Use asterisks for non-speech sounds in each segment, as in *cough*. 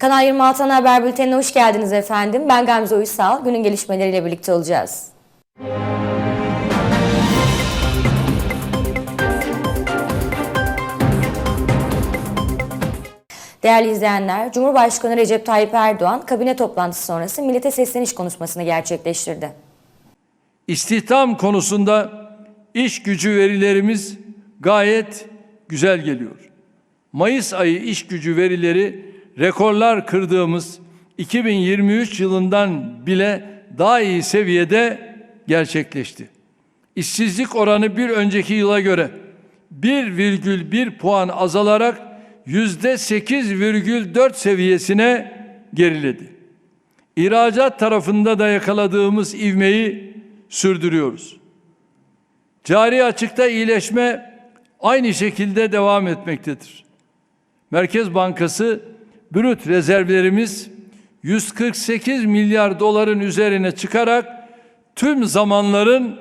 Kanal 26 Ana Haber Bülteni'ne hoş geldiniz efendim. Ben Gamze Uysal. Günün gelişmeleriyle birlikte olacağız. Değerli izleyenler, Cumhurbaşkanı Recep Tayyip Erdoğan kabine toplantısı sonrası millete sesleniş konuşmasını gerçekleştirdi. İstihdam konusunda iş gücü verilerimiz gayet güzel geliyor. Mayıs ayı iş gücü verileri rekorlar kırdığımız 2023 yılından bile daha iyi seviyede gerçekleşti. İşsizlik oranı bir önceki yıla göre 1,1 puan azalarak yüzde 8,4 seviyesine geriledi. İhracat tarafında da yakaladığımız ivmeyi sürdürüyoruz. Cari açıkta iyileşme aynı şekilde devam etmektedir. Merkez Bankası brüt rezervlerimiz 148 milyar doların üzerine çıkarak tüm zamanların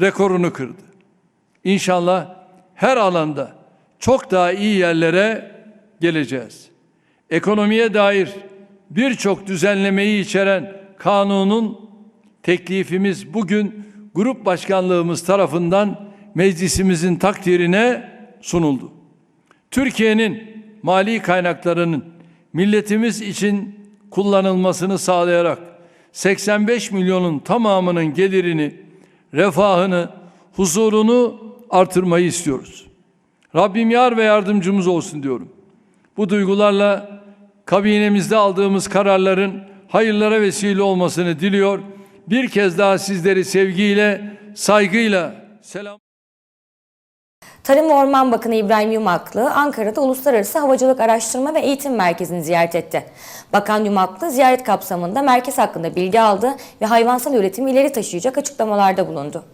rekorunu kırdı. İnşallah her alanda çok daha iyi yerlere geleceğiz. Ekonomiye dair birçok düzenlemeyi içeren kanunun teklifimiz bugün grup başkanlığımız tarafından meclisimizin takdirine sunuldu. Türkiye'nin mali kaynaklarının milletimiz için kullanılmasını sağlayarak 85 milyonun tamamının gelirini, refahını, huzurunu artırmayı istiyoruz. Rabbim yar ve yardımcımız olsun diyorum. Bu duygularla kabinemizde aldığımız kararların hayırlara vesile olmasını diliyor. Bir kez daha sizleri sevgiyle, saygıyla selam Tarım ve Orman Bakanı İbrahim Yumaklı, Ankara'da Uluslararası Havacılık Araştırma ve Eğitim Merkezi'ni ziyaret etti. Bakan Yumaklı, ziyaret kapsamında merkez hakkında bilgi aldı ve hayvansal üretimi ileri taşıyacak açıklamalarda bulundu.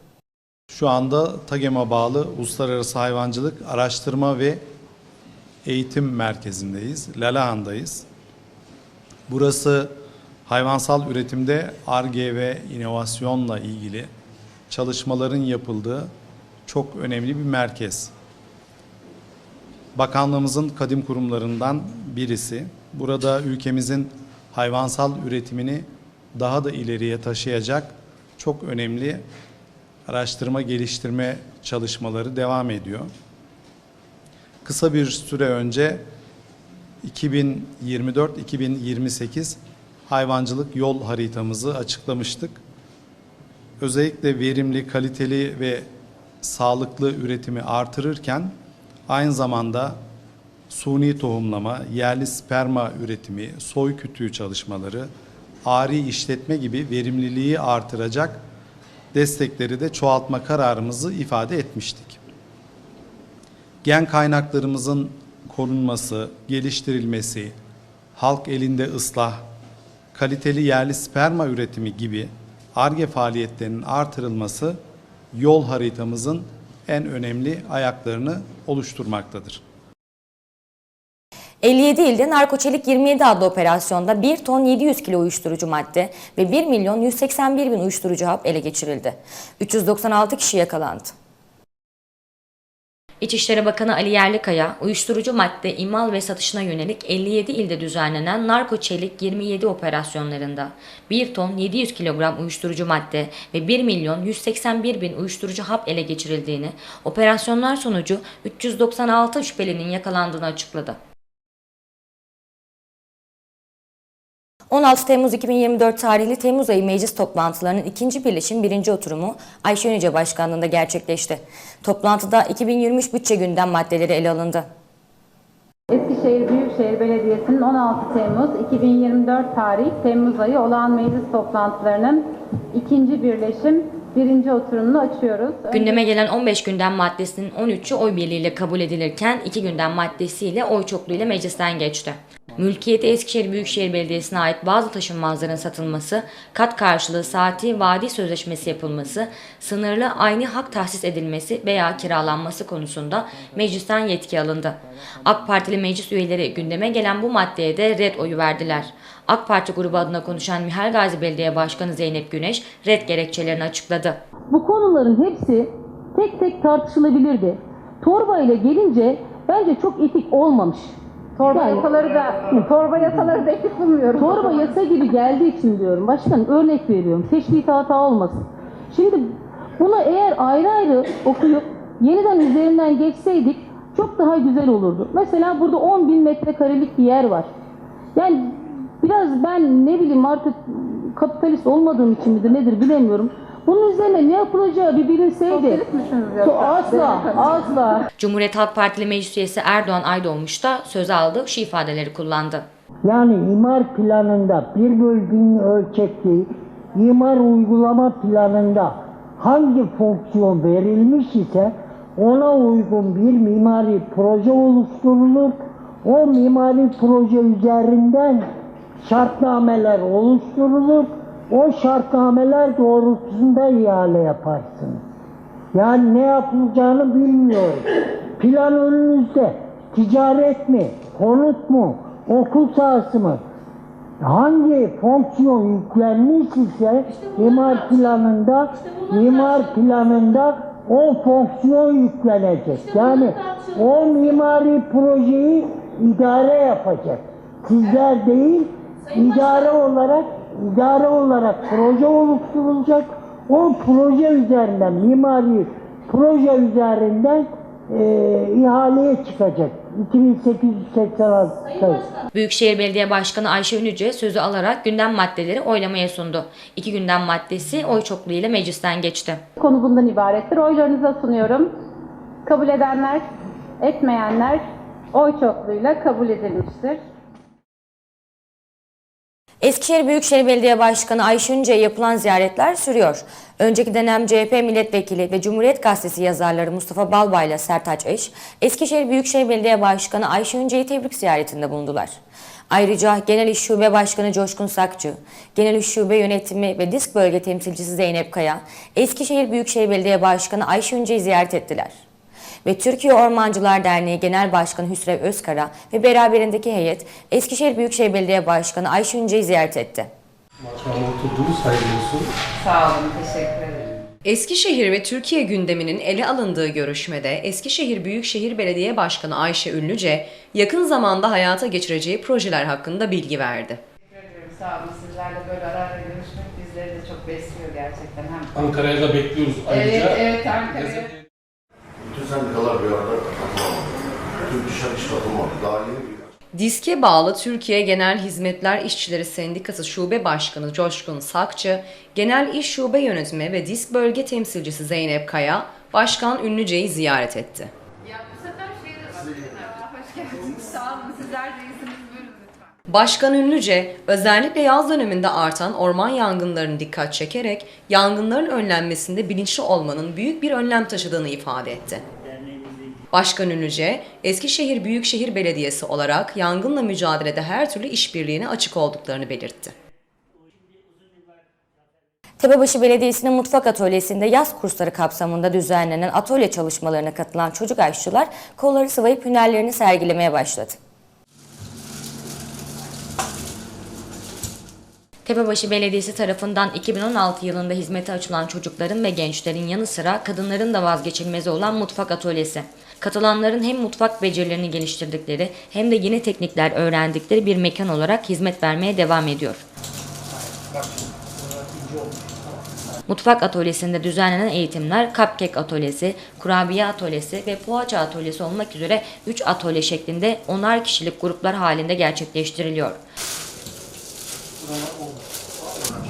Şu anda TAGEM'a bağlı Uluslararası Hayvancılık Araştırma ve Eğitim Merkezi'ndeyiz. Lalahan'dayız. Burası hayvansal üretimde ARGE ve inovasyonla ilgili çalışmaların yapıldığı çok önemli bir merkez. Bakanlığımızın kadim kurumlarından birisi. Burada ülkemizin hayvansal üretimini daha da ileriye taşıyacak çok önemli araştırma geliştirme çalışmaları devam ediyor. Kısa bir süre önce 2024-2028 hayvancılık yol haritamızı açıklamıştık. Özellikle verimli, kaliteli ve sağlıklı üretimi artırırken aynı zamanda suni tohumlama, yerli sperma üretimi, soy kütüğü çalışmaları, ari işletme gibi verimliliği artıracak destekleri de çoğaltma kararımızı ifade etmiştik. Gen kaynaklarımızın korunması, geliştirilmesi, halk elinde ıslah, kaliteli yerli sperma üretimi gibi ARGE faaliyetlerinin artırılması yol haritamızın en önemli ayaklarını oluşturmaktadır. 57 ilde Narkoçelik 27 adlı operasyonda 1 ton 700 kilo uyuşturucu madde ve 1 milyon 181 bin uyuşturucu hap ele geçirildi. 396 kişi yakalandı. İçişleri Bakanı Ali Yerlikaya, uyuşturucu madde imal ve satışına yönelik 57 ilde düzenlenen Narkoçelik 27 operasyonlarında 1 ton 700 kilogram uyuşturucu madde ve 1 milyon 181 bin uyuşturucu hap ele geçirildiğini, operasyonlar sonucu 396 şüphelinin yakalandığını açıkladı. 16 Temmuz 2024 tarihli Temmuz ayı meclis toplantılarının ikinci birleşim birinci oturumu Ayşe Önüce Başkanlığında gerçekleşti. Toplantıda 2023 bütçe gündem maddeleri ele alındı. Eskişehir Büyükşehir Belediyesi'nin 16 Temmuz 2024 tarih Temmuz ayı olan meclis toplantılarının ikinci birleşim birinci oturumunu açıyoruz. Gündeme gelen 15 gündem maddesinin 13'ü oy birliğiyle kabul edilirken 2 gündem maddesiyle oy çokluğuyla meclisten geçti. Mülkiyeti Eskişehir Büyükşehir Belediyesi'ne ait bazı taşınmazların satılması, kat karşılığı saati vadi sözleşmesi yapılması, sınırlı aynı hak tahsis edilmesi veya kiralanması konusunda meclisten yetki alındı. AK Partili meclis üyeleri gündeme gelen bu maddeye de red oyu verdiler. AK Parti grubu adına konuşan Mihal Gazi Belediye Başkanı Zeynep Güneş red gerekçelerini açıkladı. Bu konuların hepsi tek tek tartışılabilirdi. Torba ile gelince bence çok etik olmamış. Torba Yani- yasaları da torba yasaları da eksik bulmuyorum. torba yasa gibi geldiği için diyorum. Başkan örnek veriyorum. Teşbih hata olmasın. Şimdi bunu eğer ayrı ayrı okuyup yeniden üzerinden geçseydik çok daha güzel olurdu. Mesela burada 10 bin metrekarelik bir yer var. Yani biraz ben ne bileyim artık kapitalist olmadığım için midir nedir bilemiyorum. Bunun üzerine ne yapılacağı bir bilinseydi. Sosyalist misiniz So- yoksa? Asla, asla. Cumhuriyet Halk Partili Meclis Üyesi Erdoğan Aydoğmuş da söz aldı, şu ifadeleri kullandı. Yani imar planında bir bölgenin ölçekli imar uygulama planında hangi fonksiyon verilmiş ise ona uygun bir mimari proje oluşturulur. O mimari proje üzerinden şartnameler oluşturulur. O şartnameler doğrultusunda ihale yaparsınız. Yani ne yapılacağını bilmiyoruz. Plan önünüzde. Ticaret mi? Konut mu? Okul sahası mı? Hangi fonksiyon yüklenmiş ise imar planında imar planında o fonksiyon yüklenecek. Yani o mimari projeyi idare yapacak. Sizler değil, idare olarak idare olarak proje oluşturulacak. O proje üzerinden mimari proje üzerinden eee ihaleye çıkacak. 2886 sayı. Büyükşehir Belediye Başkanı Ayşe Ünlüce sözü alarak gündem maddeleri oylamaya sundu. İki gündem maddesi oy çokluğuyla meclisten geçti. Konu bundan ibarettir. Oylarınıza sunuyorum. Kabul edenler, etmeyenler oy çokluğuyla kabul edilmiştir. Eskişehir Büyükşehir Belediye Başkanı Ayşe Ünlüce'ye yapılan ziyaretler sürüyor. Önceki dönem CHP milletvekili ve Cumhuriyet Gazetesi yazarları Mustafa Balbay ile Sertaç Eş, Eskişehir Büyükşehir Belediye Başkanı Ayşe Ünlüce'yi tebrik ziyaretinde bulundular. Ayrıca Genel İş Şube Başkanı Coşkun Sakçı, Genel İş Şube Yönetimi ve Disk Bölge Temsilcisi Zeynep Kaya, Eskişehir Büyükşehir Belediye Başkanı Ayşe Ünlüce'yi ziyaret ettiler ve Türkiye Ormancılar Derneği Genel Başkanı Hüsrev Özkara ve beraberindeki heyet Eskişehir Büyükşehir Belediye Başkanı Ayşe Ünce'yi ziyaret etti. Başkanım oturdunuz hayırlı olsun. Sağ olun, teşekkür ederim. Eskişehir ve Türkiye gündeminin ele alındığı görüşmede Eskişehir Büyükşehir Belediye Başkanı Ayşe Ünlüce yakın zamanda hayata geçireceği projeler hakkında bilgi verdi. Teşekkür ederim. Sağ olun. Sizlerle böyle ara ara görüşmek bizleri de çok besliyor gerçekten. Hem Ankara'ya da bekliyoruz ayrıca. Evet, evet Ankara'ya. Sendikalar bir arada katılamadı. Bütün dışarı hiç katılmadı. Daha yeni bir Diske bağlı Türkiye Genel Hizmetler İşçileri Sendikası Şube Başkanı Coşkun Sakçı, Genel İş Şube Yönetimi ve Disk Bölge Temsilcisi Zeynep Kaya, Başkan Ünlüce'yi ziyaret etti. Ya bu sefer şey de var. Hoş geldiniz. Sağ olun. Sizler de iyisiniz. Buyurun lütfen. Başkan Ünlüce, özellikle yaz döneminde artan orman yangınlarını dikkat çekerek yangınların önlenmesinde bilinçli olmanın büyük bir önlem taşıdığını ifade etti. Başkan Ünlüce, Eskişehir Büyükşehir Belediyesi olarak yangınla mücadelede her türlü işbirliğine açık olduklarını belirtti. Tepebaşı Belediyesi'nin mutfak atölyesinde yaz kursları kapsamında düzenlenen atölye çalışmalarına katılan çocuk aşçılar kolları sıvayıp hünerlerini sergilemeye başladı. Tepebaşı Belediyesi tarafından 2016 yılında hizmete açılan çocukların ve gençlerin yanı sıra kadınların da vazgeçilmezi olan mutfak atölyesi. Katılanların hem mutfak becerilerini geliştirdikleri hem de yeni teknikler öğrendikleri bir mekan olarak hizmet vermeye devam ediyor. Mutfak atölyesinde düzenlenen eğitimler cupcake atölyesi, kurabiye atölyesi ve poğaça atölyesi olmak üzere 3 atölye şeklinde onar kişilik gruplar halinde gerçekleştiriliyor.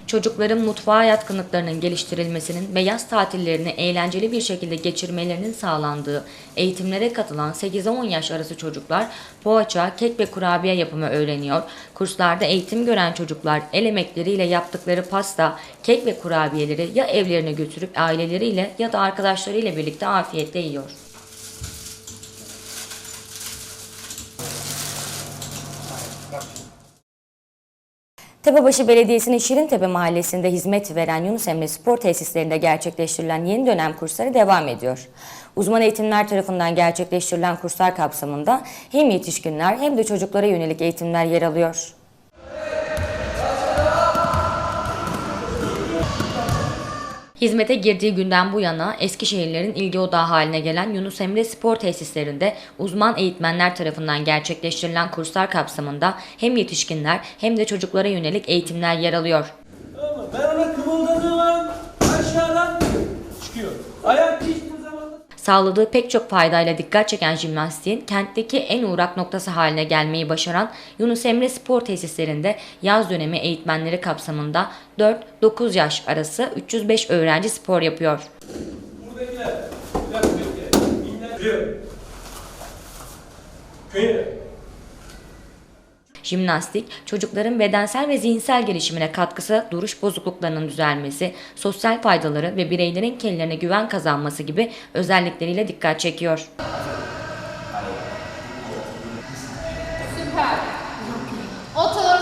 Çocukların mutfağa yatkınlıklarının geliştirilmesinin ve yaz tatillerini eğlenceli bir şekilde geçirmelerinin sağlandığı eğitimlere katılan 8-10 yaş arası çocuklar poğaça, kek ve kurabiye yapımı öğreniyor. Kurslarda eğitim gören çocuklar el emekleriyle yaptıkları pasta, kek ve kurabiyeleri ya evlerine götürüp aileleriyle ya da arkadaşlarıyla birlikte afiyetle yiyor. Tepebaşı Belediyesi'nin Şirintepe Mahallesi'nde hizmet veren Yunus Emre Spor Tesislerinde gerçekleştirilen yeni dönem kursları devam ediyor. Uzman eğitimler tarafından gerçekleştirilen kurslar kapsamında hem yetişkinler hem de çocuklara yönelik eğitimler yer alıyor. Hizmete girdiği günden bu yana Eskişehirlerin ilgi odağı haline gelen Yunus Emre Spor Tesislerinde uzman eğitmenler tarafından gerçekleştirilen kurslar kapsamında hem yetişkinler hem de çocuklara yönelik eğitimler yer alıyor. Ben ona kımıldadığım an aşağıdan çıkıyor. Ayak geçtiği zaman da Sağladığı pek çok faydayla dikkat çeken jimnastiğin kentteki en uğrak noktası haline gelmeyi başaran Yunus Emre Spor Tesislerinde yaz dönemi eğitmenleri kapsamında 4-9 yaş arası 305 öğrenci spor yapıyor. buradakiler. Bir dakika bekle. İnler. Jimnastik, çocukların bedensel ve zihinsel gelişimine katkısı, duruş bozukluklarının düzelmesi, sosyal faydaları ve bireylerin kendilerine güven kazanması gibi özellikleriyle dikkat çekiyor. Süper. Otur.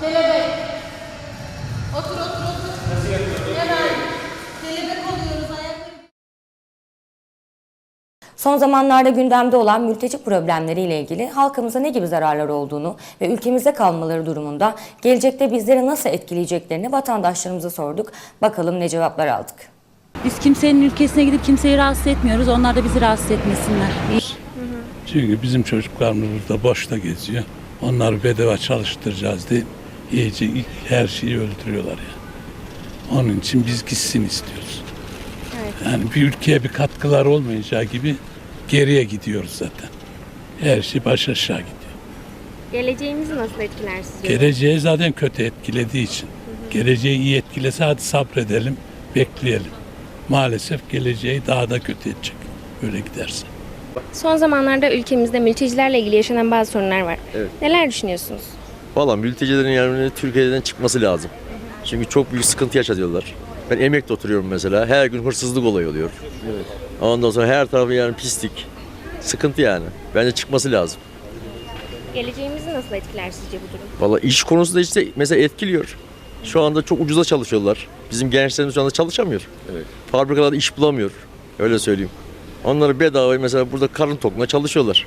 Kelebek. Otur otur. Son zamanlarda gündemde olan mülteci problemleriyle ilgili halkımıza ne gibi zararlar olduğunu ve ülkemizde kalmaları durumunda gelecekte bizleri nasıl etkileyeceklerini vatandaşlarımıza sorduk. Bakalım ne cevaplar aldık. Biz kimsenin ülkesine gidip kimseyi rahatsız etmiyoruz. Onlar da bizi rahatsız etmesinler. Çünkü bizim çocuklarımız burada boşta geziyor. Onları bedava çalıştıracağız diye iyice her şeyi öldürüyorlar ya. Onun için biz gitsin istiyoruz. Yani bir ülkeye bir katkılar olmayacağı gibi geriye gidiyoruz zaten. Her şey baş aşağı gidiyor. Geleceğimizi nasıl etkiler sizce? Geleceği zaten kötü etkilediği için. Geleceği iyi etkilese hadi sabredelim, bekleyelim. Maalesef geleceği daha da kötü edecek. Böyle giderse. Son zamanlarda ülkemizde mültecilerle ilgili yaşanan bazı sorunlar var. Evet. Neler düşünüyorsunuz? Valla mültecilerin yani Türkiye'den çıkması lazım. Çünkü çok büyük sıkıntı yaşatıyorlar. Ben emekte oturuyorum mesela. Her gün hırsızlık olayı oluyor. Ondan sonra her tarafı yani pislik. Sıkıntı yani. Bence çıkması lazım. Geleceğimizi nasıl etkiler sizce bu durum? Valla iş konusunda işte mesela etkiliyor. Şu anda çok ucuza çalışıyorlar. Bizim gençlerimiz şu anda çalışamıyor. Fabrikalarda iş bulamıyor. Öyle söyleyeyim. Onları bedava mesela burada karın tokluğuna çalışıyorlar.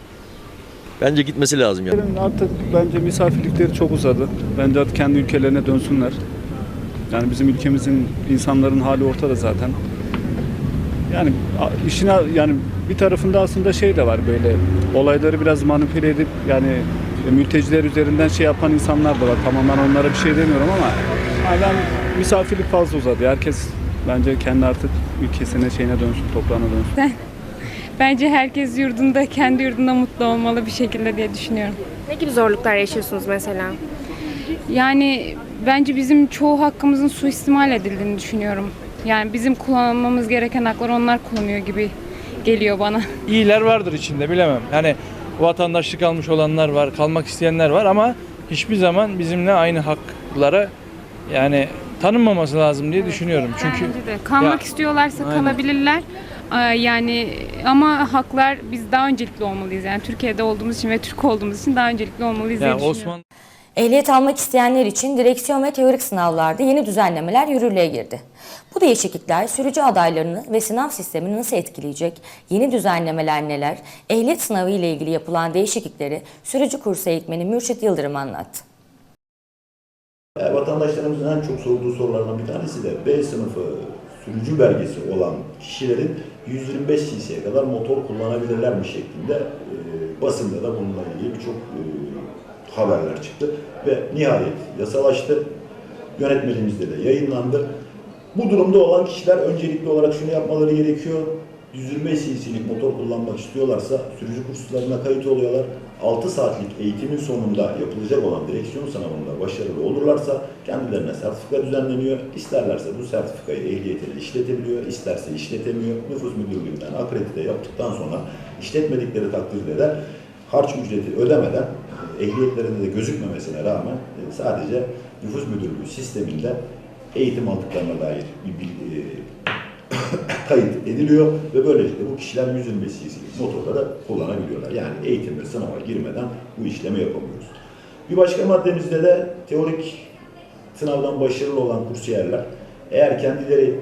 Bence gitmesi lazım yani. Artık bence misafirlikleri çok uzadı. Bence artık kendi ülkelerine dönsünler. Yani bizim ülkemizin insanların hali ortada zaten. Yani a- işin a- yani bir tarafında aslında şey de var böyle olayları biraz manipüle edip yani e, mülteciler üzerinden şey yapan insanlar da var. Tamam ben onlara bir şey demiyorum ama yani ben misafirlik fazla uzadı. Herkes bence kendi artık ülkesine şeyine dönsün, toprağına dönsün. Bence herkes yurdunda, kendi yurdunda mutlu olmalı bir şekilde diye düşünüyorum. Ne gibi zorluklar yaşıyorsunuz mesela? Yani bence bizim çoğu hakkımızın suistimal edildiğini düşünüyorum. Yani bizim kullanmamız gereken hakları onlar kullanıyor gibi geliyor bana. *laughs* İyiler vardır içinde bilemem. Yani vatandaşlık almış olanlar var, kalmak isteyenler var ama hiçbir zaman bizimle aynı haklara yani tanınmaması lazım diye düşünüyorum. Çünkü Bence de. Kalmak Ya, istiyorlarsa aynen. kalabilirler. Ee, Yani ama haklar biz daha öncelikli olmalıyız. Yani Türkiye'de olduğumuz için ve Türk olduğumuz için daha öncelikli olmalıyız diye yani düşünüyorum. Osman Ehliyet almak isteyenler için direksiyon ve teorik sınavlarda yeni düzenlemeler yürürlüğe girdi. Bu değişiklikler sürücü adaylarını ve sınav sistemini nasıl etkileyecek? Yeni düzenlemeler neler? Ehliyet sınavı ile ilgili yapılan değişiklikleri sürücü kursu eğitmeni Mürşit Yıldırım anlattı. Yani vatandaşlarımızın en çok sorduğu sorulardan bir tanesi de B sınıfı sürücü belgesi olan kişilerin 125 cc'ye kadar motor kullanabilirler mi şeklinde e, basında da bununla ilgili birçok e, haberler çıktı ve nihayet yasalaştı. Yönetmenimizde de yayınlandı. Bu durumda olan kişiler öncelikli olarak şunu yapmaları gerekiyor. 125 cc'lik motor kullanmak istiyorlarsa sürücü kurslarına kayıt oluyorlar. 6 saatlik eğitimin sonunda yapılacak olan direksiyon sınavında başarılı olurlarsa kendilerine sertifika düzenleniyor. İsterlerse bu sertifikayı ehliyetiyle işletebiliyor, isterse işletemiyor. Nüfus müdürlüğünden akredite yaptıktan sonra işletmedikleri takdirde de harç ücreti ödemeden e, ehliyetlerinde de gözükmemesine rağmen e, sadece nüfus müdürlüğü sisteminde eğitim aldıklarına dair bir bilgi, *coughs* kayıt ediliyor ve böylelikle bu kişiler 125 cc'lik motorları kullanabiliyorlar. Yani eğitim ve sınava girmeden bu işlemi yapamıyoruz. Bir başka maddemizde de teorik sınavdan başarılı olan kursiyerler eğer kendileri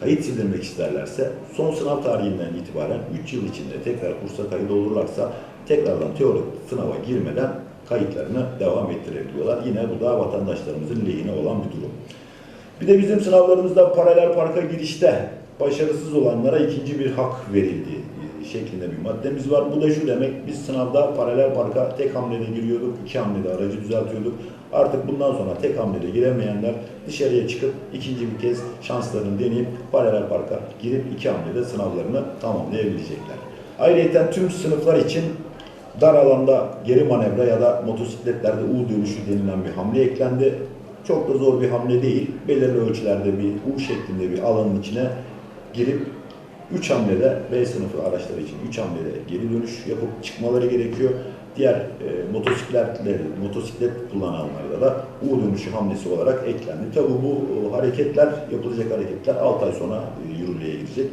kayıt sildirmek isterlerse son sınav tarihinden itibaren 3 yıl içinde tekrar kursa kayıt olurlarsa tekrardan teorik sınava girmeden kayıtlarını devam ettirebiliyorlar. Yine bu da vatandaşlarımızın lehine olan bir durum. Bir de bizim sınavlarımızda paralel parka girişte başarısız olanlara ikinci bir hak verildi e, şeklinde bir maddemiz var. Bu da şu demek, biz sınavda paralel parka tek hamlede giriyorduk, iki hamlede aracı düzeltiyorduk. Artık bundan sonra tek hamlede giremeyenler dışarıya çıkıp ikinci bir kez şanslarını deneyip paralel parka girip iki hamlede sınavlarını tamamlayabilecekler. Ayrıca tüm sınıflar için dar alanda geri manevra ya da motosikletlerde U dönüşü denilen bir hamle eklendi. Çok da zor bir hamle değil. Belirli ölçülerde bir U şeklinde bir alanın içine girip 3 hamlede B sınıfı araçları için 3 hamlede geri dönüş yapıp çıkmaları gerekiyor. Diğer e, motosikletleri, motosiklet kullananlarda da U dönüşü hamlesi olarak eklendi. Tabi bu e, hareketler, yapılacak hareketler 6 ay sonra e, yürürlüğe girecek.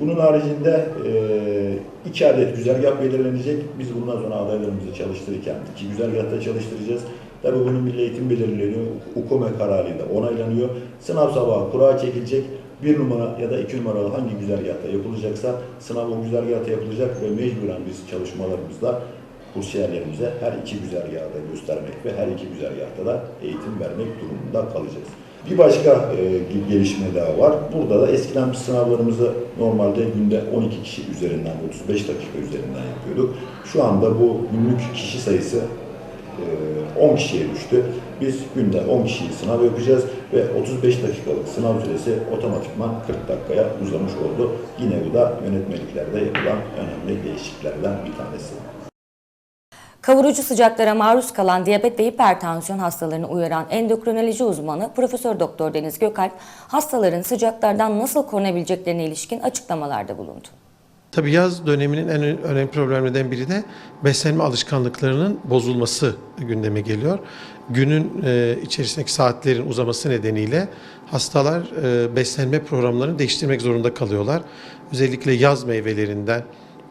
Bunun haricinde e, iki adet güzergah belirlenecek. Biz bundan sonra adaylarımızı çalıştırırken iki güzergahta çalıştıracağız. Tabi bunun Milli Eğitim belirleniyor. UKOME kararıyla onaylanıyor. Sınav sabahı kura çekilecek. Bir numara ya da iki numaralı hangi güzergahta yapılacaksa sınav o güzergahta yapılacak ve mecburen biz çalışmalarımızda kursiyerlerimize her iki güzergahı da göstermek ve her iki güzergahta da eğitim vermek durumunda kalacağız. Bir başka e, gelişme daha var. Burada da eskiden biz sınavlarımızı normalde günde 12 kişi üzerinden, 35 dakika üzerinden yapıyorduk. Şu anda bu günlük kişi sayısı e, 10 kişiye düştü. Biz günde 10 kişiyi sınav yapacağız ve 35 dakikalık sınav süresi otomatikman 40 dakikaya uzamış oldu. Yine bu da yönetmeliklerde yapılan önemli değişikliklerden bir tanesi. Kavurucu sıcaklara maruz kalan diyabet ve hipertansiyon hastalarını uyaran endokrinoloji uzmanı Profesör Doktor Deniz Gökalp, hastaların sıcaklardan nasıl korunabileceklerine ilişkin açıklamalarda bulundu. Tabii yaz döneminin en önemli problemlerden biri de beslenme alışkanlıklarının bozulması gündeme geliyor. Günün e, içerisindeki saatlerin uzaması nedeniyle hastalar e, beslenme programlarını değiştirmek zorunda kalıyorlar. Özellikle yaz meyvelerinden,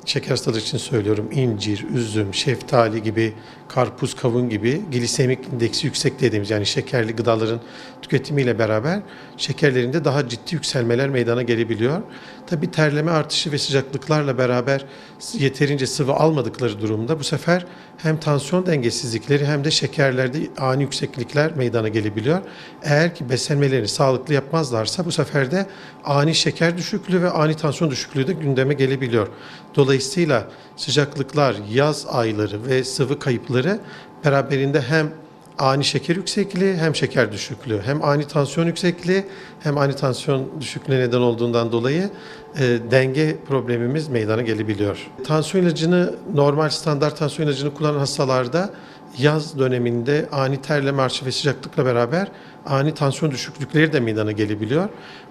şeker hastalığı için söylüyorum incir, üzüm, şeftali gibi, karpuz, kavun gibi glisemik indeksi yüksek dediğimiz yani şekerli gıdaların tüketimiyle beraber şekerlerinde daha ciddi yükselmeler meydana gelebiliyor. Tabi terleme artışı ve sıcaklıklarla beraber yeterince sıvı almadıkları durumda bu sefer hem tansiyon dengesizlikleri hem de şekerlerde ani yükseklikler meydana gelebiliyor. Eğer ki beslenmelerini sağlıklı yapmazlarsa bu sefer de ani şeker düşüklüğü ve ani tansiyon düşüklüğü de gündeme gelebiliyor. Dolayısıyla sıcaklıklar, yaz ayları ve sıvı kayıpları beraberinde hem ani şeker yüksekliği hem şeker düşüklüğü hem ani tansiyon yüksekliği hem ani tansiyon düşüklüğü neden olduğundan dolayı e, denge problemimiz meydana gelebiliyor. Tansiyon ilacını normal standart tansiyon ilacını kullanan hastalarda yaz döneminde ani terleme artışı ve sıcaklıkla beraber ani tansiyon düşüklükleri de meydana gelebiliyor.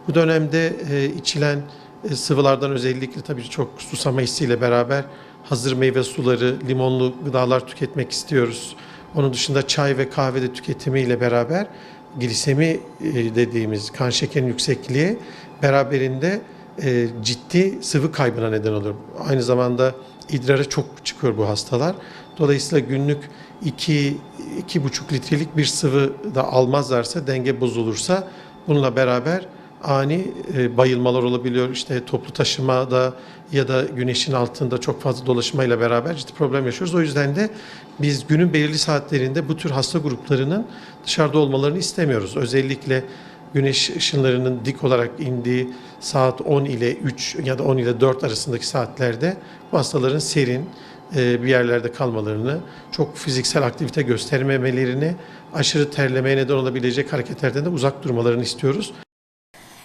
Bu dönemde e, içilen e, sıvılardan özellikle tabii çok susama hissiyle beraber hazır meyve suları, limonlu gıdalar tüketmek istiyoruz. Onun dışında çay ve kahve de tüketimiyle beraber glisemi e, dediğimiz kan şekerinin yüksekliği beraberinde e, ciddi sıvı kaybına neden olur. Aynı zamanda idrara çok çıkıyor bu hastalar. Dolayısıyla günlük 2 2,5 litrelik bir sıvı da almazlarsa denge bozulursa bununla beraber ani e, bayılmalar olabiliyor. İşte toplu taşımada ya da güneşin altında çok fazla dolaşmayla beraber ciddi problem yaşıyoruz. O yüzden de biz günün belirli saatlerinde bu tür hasta gruplarının dışarıda olmalarını istemiyoruz. Özellikle güneş ışınlarının dik olarak indiği saat 10 ile 3 ya da 10 ile 4 arasındaki saatlerde bu hastaların serin e, bir yerlerde kalmalarını, çok fiziksel aktivite göstermemelerini, aşırı terlemeye neden olabilecek hareketlerden de uzak durmalarını istiyoruz.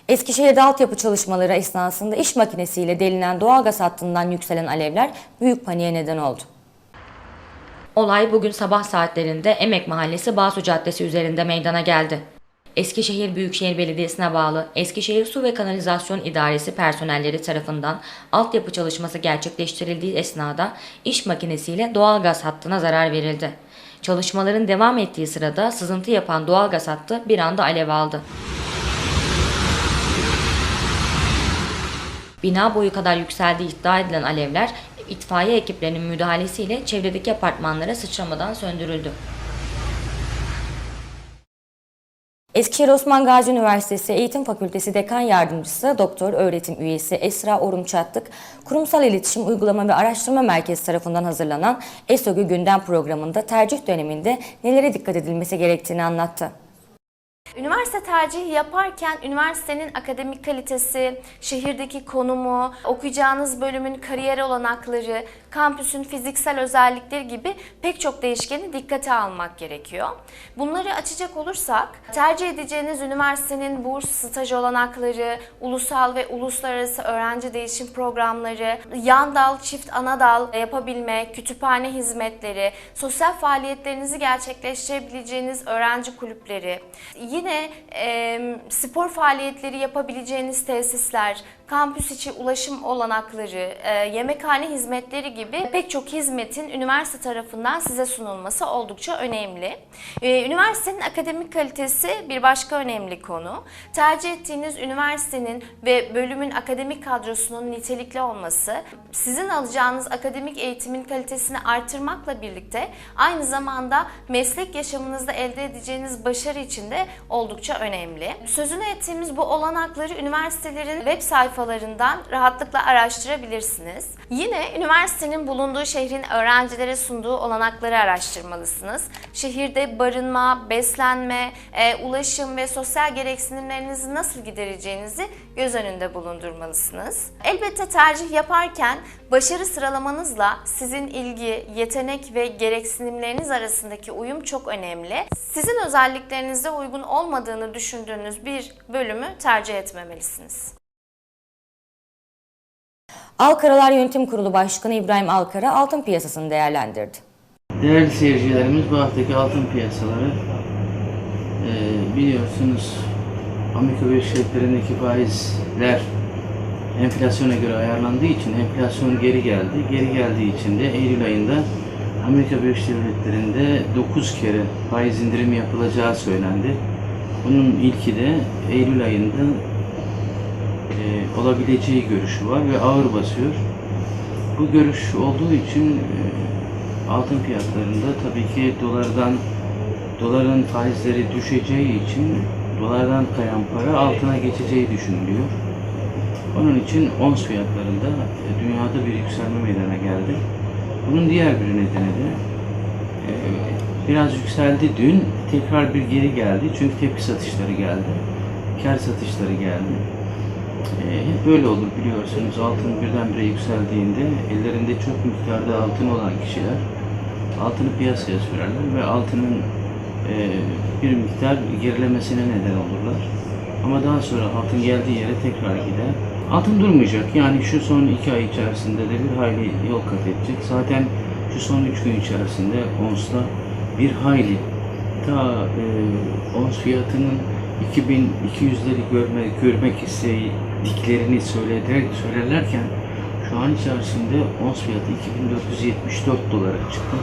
Eskişehir'de altyapı çalışmaları esnasında iş makinesiyle delinen doğalgaz hattından yükselen alevler büyük paniğe neden oldu. Olay bugün sabah saatlerinde Emek Mahallesi Bağsu Caddesi üzerinde meydana geldi. Eskişehir Büyükşehir Belediyesi'ne bağlı Eskişehir Su ve Kanalizasyon İdaresi personelleri tarafından altyapı çalışması gerçekleştirildiği esnada iş makinesiyle doğalgaz hattına zarar verildi. Çalışmaların devam ettiği sırada sızıntı yapan doğalgaz hattı bir anda alev aldı. Bina boyu kadar yükseldiği iddia edilen alevler itfaiye ekiplerinin müdahalesiyle çevredeki apartmanlara sıçramadan söndürüldü. Eskişehir Osman Gazi Üniversitesi Eğitim Fakültesi Dekan Yardımcısı Doktor Öğretim Üyesi Esra Orum Çattık, Kurumsal İletişim Uygulama ve Araştırma Merkezi tarafından hazırlanan ESOGÜ gündem programında tercih döneminde nelere dikkat edilmesi gerektiğini anlattı. Üniversite tercihi yaparken üniversitenin akademik kalitesi, şehirdeki konumu, okuyacağınız bölümün kariyer olanakları, kampüsün fiziksel özellikleri gibi pek çok değişkeni dikkate almak gerekiyor. Bunları açacak olursak, tercih edeceğiniz üniversitenin burs, staj olanakları, ulusal ve uluslararası öğrenci değişim programları, yan dal, çift ana dal yapabilme, kütüphane hizmetleri, sosyal faaliyetlerinizi gerçekleştirebileceğiniz öğrenci kulüpleri, yine e, spor faaliyetleri yapabileceğiniz tesisler, kampüs içi ulaşım olanakları, e, yemekhane hizmetleri gibi pek çok hizmetin üniversite tarafından size sunulması oldukça önemli. E, üniversitenin akademik kalitesi bir başka önemli konu. Tercih ettiğiniz üniversitenin ve bölümün akademik kadrosunun nitelikli olması, sizin alacağınız akademik eğitimin kalitesini artırmakla birlikte aynı zamanda meslek yaşamınızda elde edeceğiniz başarı için de oldukça önemli. Sözünü ettiğimiz bu olanakları üniversitelerin web sayfalarından rahatlıkla araştırabilirsiniz. Yine üniversitenin bulunduğu şehrin öğrencilere sunduğu olanakları araştırmalısınız. Şehirde barınma, beslenme, e, ulaşım ve sosyal gereksinimlerinizi nasıl gidereceğinizi göz önünde bulundurmalısınız. Elbette tercih yaparken başarı sıralamanızla sizin ilgi, yetenek ve gereksinimleriniz arasındaki uyum çok önemli. Sizin özelliklerinize uygun olmadığını düşündüğünüz bir bölümü tercih etmemelisiniz. Alkaralar Yönetim Kurulu Başkanı İbrahim Alkara altın piyasasını değerlendirdi. Değerli seyircilerimiz bu haftaki altın piyasaları e, biliyorsunuz Amerika Birleşik Devletleri'ndeki faizler enflasyona göre ayarlandığı için enflasyon geri geldi. Geri geldiği için de Eylül ayında Amerika Birleşik Devletleri'nde 9 kere faiz indirimi yapılacağı söylendi. Bunun ilki de Eylül ayında e, olabileceği görüşü var ve ağır basıyor. Bu görüş olduğu için e, altın fiyatlarında tabii ki dolardan doların faizleri düşeceği için dolardan kayan para altına geçeceği düşünülüyor. Onun için ons fiyatlarında e, dünyada bir yükselme meydana geldi. Bunun diğer bir nedeni de e, biraz yükseldi dün, tekrar bir geri geldi çünkü tepki satışları geldi, kar satışları geldi. E, hep böyle olur biliyorsunuz altın birdenbire yükseldiğinde ellerinde çok miktarda altın olan kişiler altını piyasaya sürerler ve altının e, bir miktar gerilemesine neden olurlar. Ama daha sonra altın geldiği yere tekrar gider. Altın durmayacak. Yani şu son iki ay içerisinde de bir hayli yol kat edecek. Zaten şu son üç gün içerisinde onsla bir hayli ta e, ons fiyatının 2200'leri görme, görmek istediklerini söyleder, söylerlerken şu an içerisinde ons fiyatı 2474 dolara çıktı.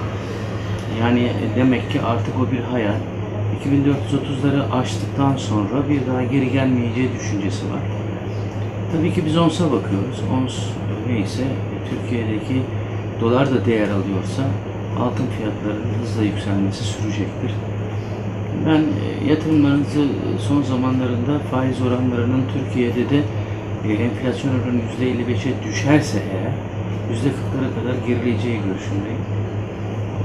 Yani demek ki artık o bir hayal. 2430'ları aştıktan sonra bir daha geri gelmeyeceği düşüncesi var. Tabii ki biz ONS'a bakıyoruz. ONS neyse Türkiye'deki dolar da değer alıyorsa altın fiyatlarının hızla yükselmesi sürecektir. Ben e, yatırımlarınızı son zamanlarında faiz oranlarının Türkiye'de de e, enflasyon oranı %55'e düşerse eğer %40'lara kadar gerileyeceği görüşündeyim.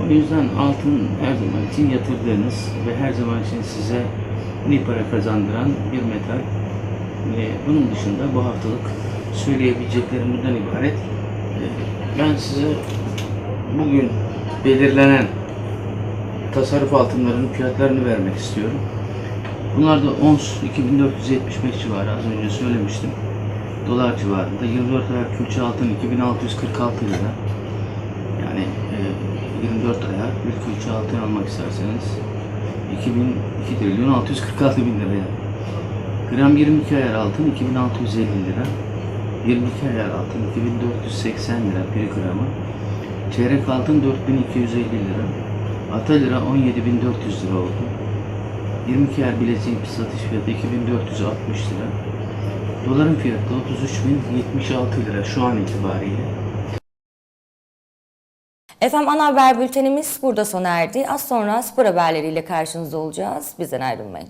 O yüzden altın her zaman için yatırdığınız ve her zaman için size iyi para kazandıran bir metal. Ve bunun dışında bu haftalık söyleyebileceklerim bundan ibaret. E, Ben size bugün belirlenen tasarruf altınlarının fiyatlarını vermek istiyorum. Bunlar da ons 2475 civarı az önce söylemiştim. Dolar civarında. 24 ayar külçe altın 2646 lira. Yani e, 24 ayar bir külçe altın almak isterseniz 2002 trilyon 646 bin liraya. Gram 22 ayar altın 2650 lira. 22 ayar altın 2480 lira bir gramı. Çeyrek altın 4250 lira. Ata lira 17400 lira oldu. 22 ayar bileziğin satış fiyatı 2460 lira. Doların fiyatı 33.076 lira şu an itibariyle. Efendim ana haber bültenimiz burada sona erdi. Az sonra spor haberleriyle karşınızda olacağız. Bizden ayrılmayın.